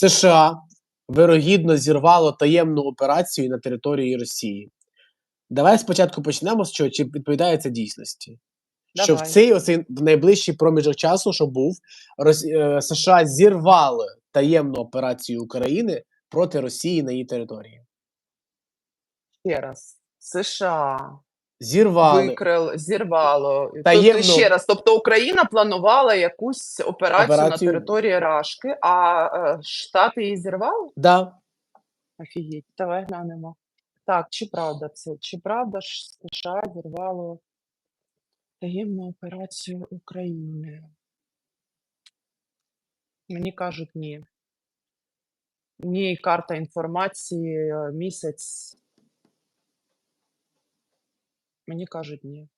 США вирогідно зірвало таємну операцію на території Росії. Давай спочатку почнемо з чого, чи відповідає це дійсності. Що в цей оцей в найближчий проміжок часу, що був, Рос... е, США зірвали таємну операцію України проти Росії на її території. Ще раз. США Зірвали. викрил, зірвало. Тобто, ще раз, тобто Україна планувала якусь операцію, Операцію. на території Рашки, а е, Штати її зірвали? Да. Офігеть, давай глянемо. Так, чи правда це? Чи правда ж США зірвало таємну операцію України? Мені кажуть, ні. Ні, карта інформації, е, місяць. Мені кажуть, ні.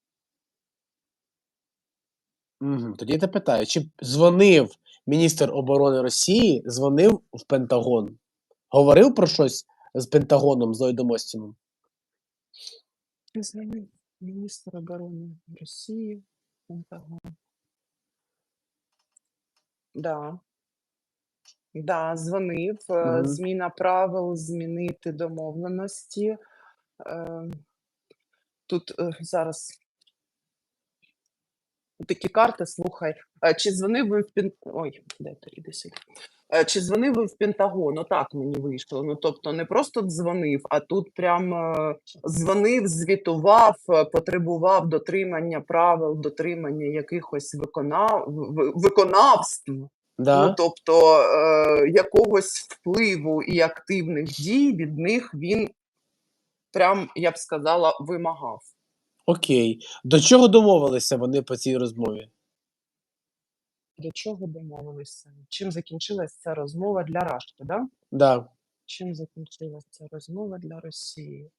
Угу. Тоді я те питаю, чи дзвонив міністр оборони Росії, дзвонив в Пентагон? Говорив про щось з Пентагоном, з Ллойдом Остіном? Дзвонив міністр оборони Росії, Пентагон. Да. Да, дзвонив. Мгм. Зміна правил, змінити домовленості. Е, Тут е, зараз такі карти, слухай. Е, Чи дзвонив ви в Пен... Ой, де ти, іди сюди. Е, Чи дзвонив ви в Пентагон? Отак мені вийшло. Ну, тобто не просто дзвонив, а тут прям дзвонив, звітував, потребував дотримання правил, дотримання якихось виконав... виконавств. Да? Ну, тобто е, якогось впливу і активних дій від них він прям, я б сказала, вимагав. Окей. До чого домовилися вони по цій розмові? До чого домовилися? Чим закінчилася ця розмова для Рашки, да? Да. Чим закінчилася ця розмова для Росії?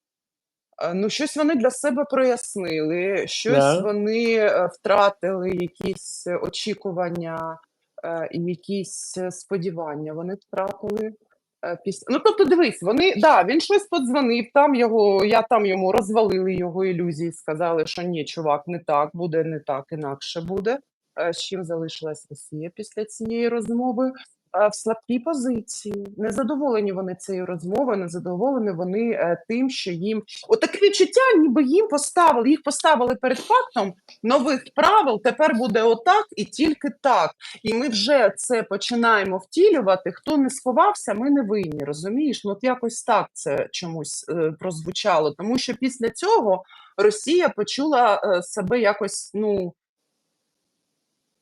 Е, Ну, щось вони для себе прояснили, щось Да. вони е, втратили якісь очікування е, і якісь сподівання. Вони втратили е, після. Ну, тобто, дивись, вони да, він щось подзвонив, там його, я там йому розвалили його ілюзії, сказали, що ні, чувак, не так буде, не так, інакше буде. Е, З чим залишилась Росія після цієї розмови? Е, В слабкій позиції. Незадоволені вони цією розмовою, незадоволені вони е, тим, що їм от таке відчуття, ніби їм поставили, їх поставили перед фактом нових правил. Тепер буде отак і тільки так. І ми вже це починаємо втілювати. Хто не сховався, ми не винні. Розумієш? Ну от якось так це чомусь е, прозвучало. Тому що після цього Росія почула е, себе якось ну,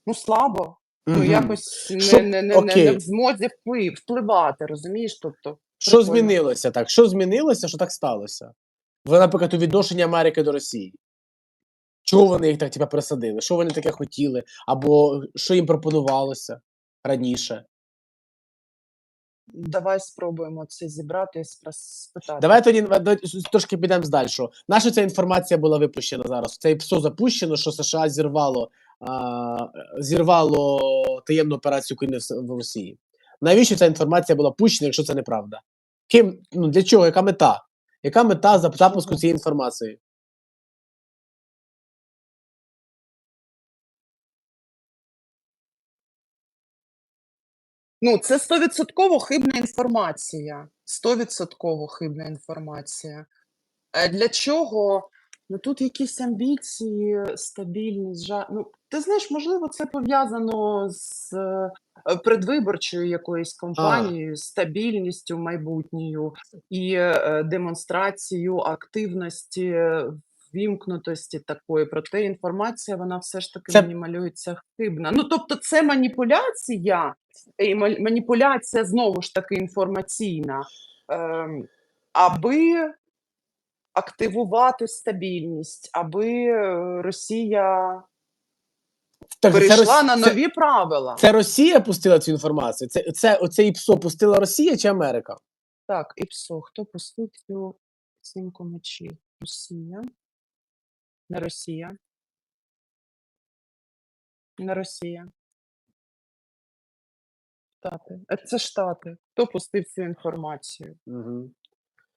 ну слабо. Ну, Мгм. якось не, Що- не, не, не, окей. не в змозі вплив, впливати, розумієш? Тобто, Що прикольно. змінилося так? Що змінилося, що так сталося? Ви, наприклад, у відношенні Америки до Росії. Чого вони їх так типа, присадили? Що вони таке хотіли? Або що їм пропонувалося раніше? Давай спробуємо це зібрати і спитати. Давай тоді трошки підемо далі. Наша ця інформація була випущена зараз. Це все запущено, що США зірвало, зірвало таємну операцію України в Росії. Навіщо ця інформація була пущена, якщо це неправда? Ким, ну, для чого? Яка мета? Яка мета зап- запуску цієї інформації? Ну, це стовідсотково хибна інформація. Стовідсотково хибна інформація. Е, Для чого? Ну тут якісь амбіції, стабільність, жа... Ну, ти знаєш, можливо, це пов'язано з е, предвиборчою якоюсь кампанією, стабільністю майбутньою і е, демонстрацією активності, вімкнутості такої. Проте інформація, вона все ж таки Це- мені малюється хибна. Ну, тобто, це маніпуляція, і маніпуляція знову ж таки інформаційна, ем, аби активувати стабільність, аби е, Росія Так, перейшла Рос- на це- нові правила. Це Росія пустила цю інформацію? Це, це оце ІПСО пустила Росія чи Америка? Так, і ПСО, хто пустив цю сімку мечів? Росія. Не Росія. Не Росія. Штати. Е, Це Штати. Хто пустив цю інформацію? Угу.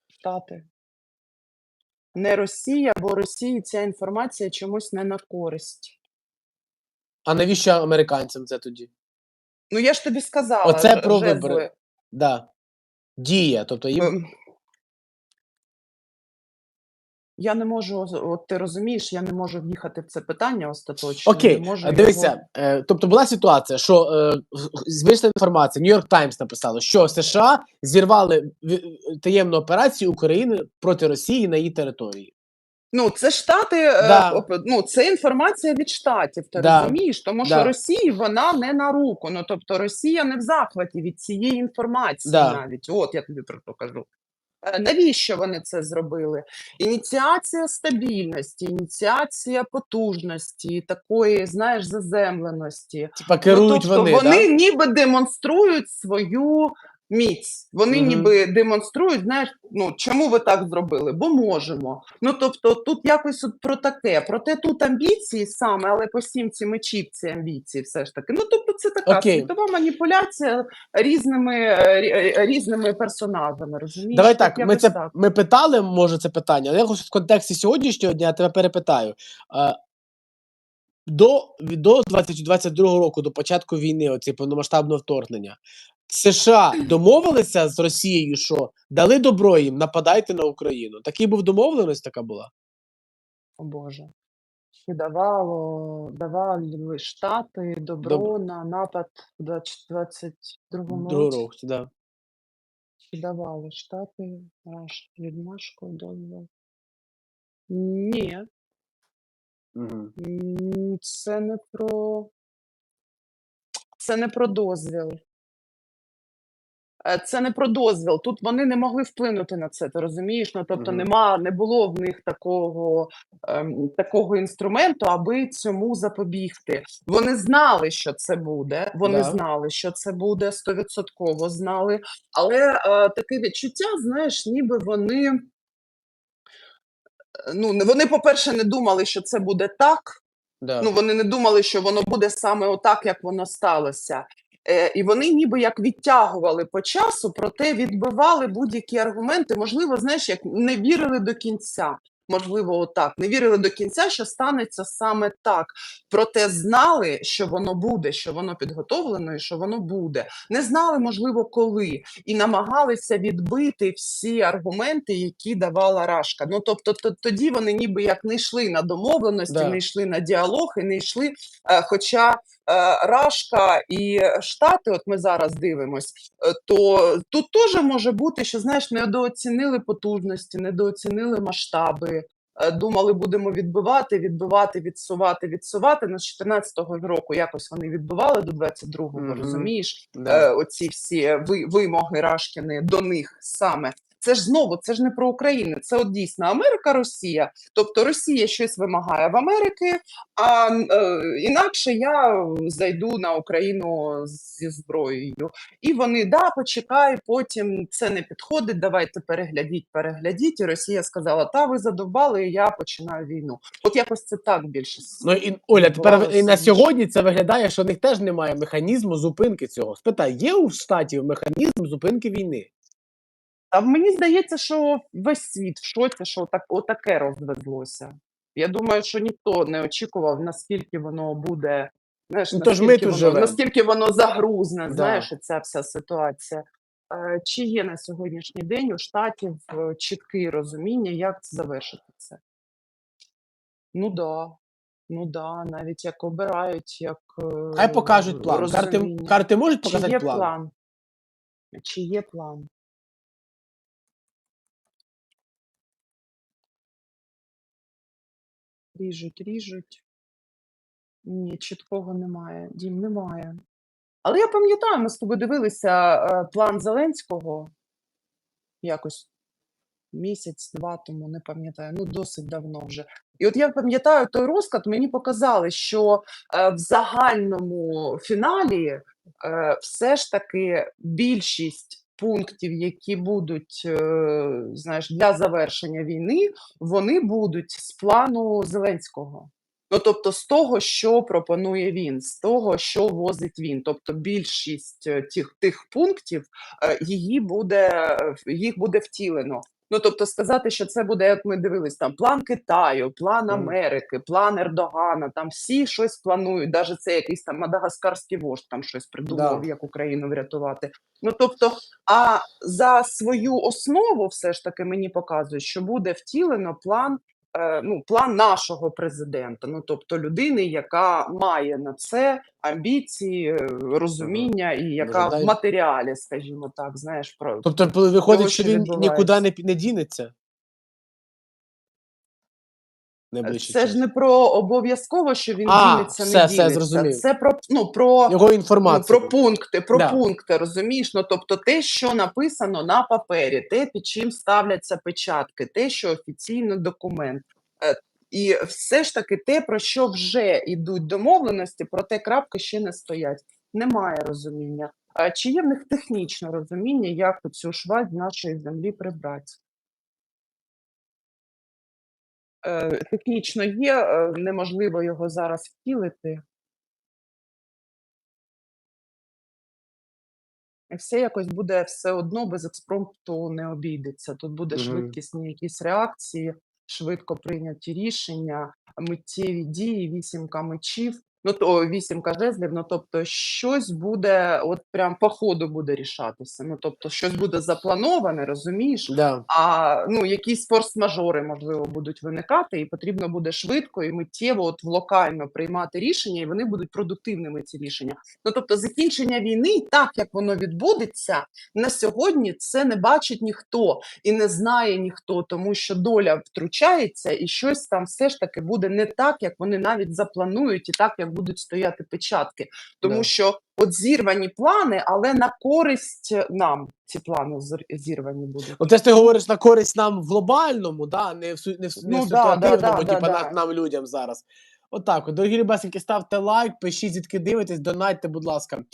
Штати. Не Росія, бо Росії ця інформація чомусь не на користь. А навіщо американцям це тоді? Ну, я ж тобі сказала. Оце про жезли. вибори. Да. Дія. Тобто їм. Я не можу, от ти розумієш, я не можу в'їхати в це питання остаточно. Окей, не можу дивися, його... е, тобто була ситуація, що е, вийшла інформація, Нью-Йорк Таймс написало, що США зірвали таємну операцію України проти Росії на її території. Ну, це штати, е, Да. ну це інформація від штатів, ти Да. розумієш? Тому що Да. Росії вона не на руку. Ну тобто Росія не в захваті від цієї інформації Да. навіть. От я тобі про то кажу. Е, Навіщо вони це зробили? Ініціація стабільності, ініціація потужності, такої, знаєш, заземленості. Типа керують ну, тобто вони, вони да? ніби демонструють свою міць. Вони Мгм. ніби демонструють, знаєш, ну чому ви так зробили? Бо можемо. Ну тобто, тут якось от про таке. Проте тут амбіції саме, але по сімці мечів ці амбіції, все ж таки. Ну тобто, це така Окей. світова маніпуляція різними, е, рі- різними персонажами. Розумієш? Давай От так, ми це так. ми питали, може, це питання, але якось в контексті сьогоднішнього дня я тебе перепитаю. До, до 2022 року, до початку війни, оці повномасштабного вторгнення, США домовилися з Росією, що дали добро їм, нападайте на Україну. Такий був домовленість, така була. О Боже. Чи давало, давали Штати добро на напад 2022 Другого році? року, да. Давали Штати наш відмашку дозвіл? Ні, Угу. це не про це не про дозвіл. Е, Це не про дозвіл. Тут вони не могли вплинути на це. Ти розумієш? Ну тобто, нема, не було в них такого, ем, такого інструменту, аби цьому запобігти. Вони знали, що це буде. Вони Да. знали, що це буде стовідсотково знали. Але е, таке відчуття, знаєш, ніби вони. е, Ну, вони, по-перше, не думали, що це буде так. Да. Ну, вони не думали, що воно буде саме отак, як воно сталося. Е, і вони ніби як відтягували по часу, проте відбивали будь-які аргументи. Можливо, знаєш, як не вірили до кінця. Можливо, отак. Не вірили до кінця, що станеться саме так. Проте знали, що воно буде, що воно підготовлено і що воно буде. Не знали, можливо, коли, і намагалися відбити всі аргументи, які давала Рашка. Ну тобто, тоді вони ніби як не йшли на домовленості, Да. не йшли на діалог і не йшли. Е, хоча е, Рашка і Штати, от ми зараз дивимось, е, то тут теж може бути, що знаєш, недооцінили потужності, недооцінили масштаби. Е, Думали, будемо відбивати, відбивати, відсувати, відсувати. На з 14-го року якось вони відбивали до 22-го, Мгм. розумієш? Да. Е, оці всі ви, вимоги Рашкіни до них саме. Це ж знову, це ж не про Україну. Це от дійсно Америка, Росія. Тобто Росія щось вимагає в Америки, а е, інакше я зайду на Україну зі зброєю. І вони да, почекай, потім це не підходить. Давайте переглядіть, переглядіть. І Росія сказала: Та ви задовбали, і я починаю війну. От якось це так більше. Ну і Оля, тепер і на сьогодні це виглядає, що в них теж немає механізму зупинки цього. Спитай, є у штатів механізм зупинки війни? А мені здається, що весь світ в шоці, що так, отаке розвезлося. Я думаю, що ніхто не очікував, наскільки воно буде. Знаєш, Ну, то ж ми наскільки, тут воно, живемо. наскільки воно загрузне, Да. знаєш, ця вся ситуація. Е, Чи є на сьогоднішній день у штатів е, чітке розуміння, як це завершити це? Ну да. Ну да, навіть як обирають, як е, Хай покажуть план. Карти, розуміння. карти можуть Чи показати є план? план? Чи є план? Ріжуть, ріжуть. Ні, чіткого немає. Дім, немає. Але я пам'ятаю, ми з тобою дивилися е, план Зеленського якось місяць-два тому, не пам'ятаю, ну досить давно вже. І от я пам'ятаю той розклад, мені показали, що е, в загальному фіналі е, все ж таки більшість пунктів, які будуть е, знаєш, для завершення війни, вони будуть з плану Зеленського. Ну, тобто, з того, що пропонує він, з того, що возить він. Тобто, більшість е, тих, тих пунктів е, її буде, їх буде втілено. Ну тобто сказати, що це буде, як ми дивились, там план Китаю, план Америки, план Ердогана, там всі щось планують, навіть це якийсь там мадагаскарський вождь там щось придумав, Да. як Україну врятувати. Ну тобто, а за свою основу, все ж таки, мені показують, що буде втілено план. Е, Ну, план нашого президента, ну тобто людини, яка має на це амбіції, е, розуміння і яка в матеріалі, скажімо так, знаєш, про Тобто, виходить, що він нікуди не, не дінеться. Найближчий Це час. ж не про обов'язково, що він А, дінеться, все, не все, зрозумів. Це про ну про, Його ну, інформацію. про пункти, про Да. пункти, розумієш? Ну тобто, те, що написано на папері, те, під чим ставляться печатки, те, що офіційно документ. Е, І все ж таки те, про що вже йдуть домовленості, про те крапки ще не стоять. Немає розуміння. А чи є в них технічне розуміння, як цю шваль з нашої землі прибрати? Е, технічно є, е, неможливо його зараз втілити. І все якось буде все одно без експромту не обійдеться. Тут буде Мгм. швидкісні якісь реакції, швидко прийняті рішення, миттєві дії, вісімка мечів, ну то вісімка жезлів, ну тобто щось буде, от прям по ходу буде рішатися. Ну тобто, щось буде заплановане, розумієш? Да. А ну якісь форс-мажори можливо будуть виникати, і потрібно буде швидко і миттєво, от локально приймати рішення, і вони будуть продуктивними. Ці рішення. Ну тобто, закінчення війни, так як воно відбудеться на сьогодні, це не бачить ніхто і не знає ніхто, тому що доля втручається, і щось там все ж таки буде не так, як вони навіть запланують, і так як будуть стояти печатки. Тому Да. що от зірвані плани, але на користь нам ці плани зірвані будуть. Ну, те ж ти говориш на користь нам в глобальному, да? не в, не в, не Ну в да, да, ситуативному, да, типа да, да. нам людям зараз. Отак, от, дорогі любесеньки, ставте лайк, пишіть, звідки дивитесь, донайте, будь ласка.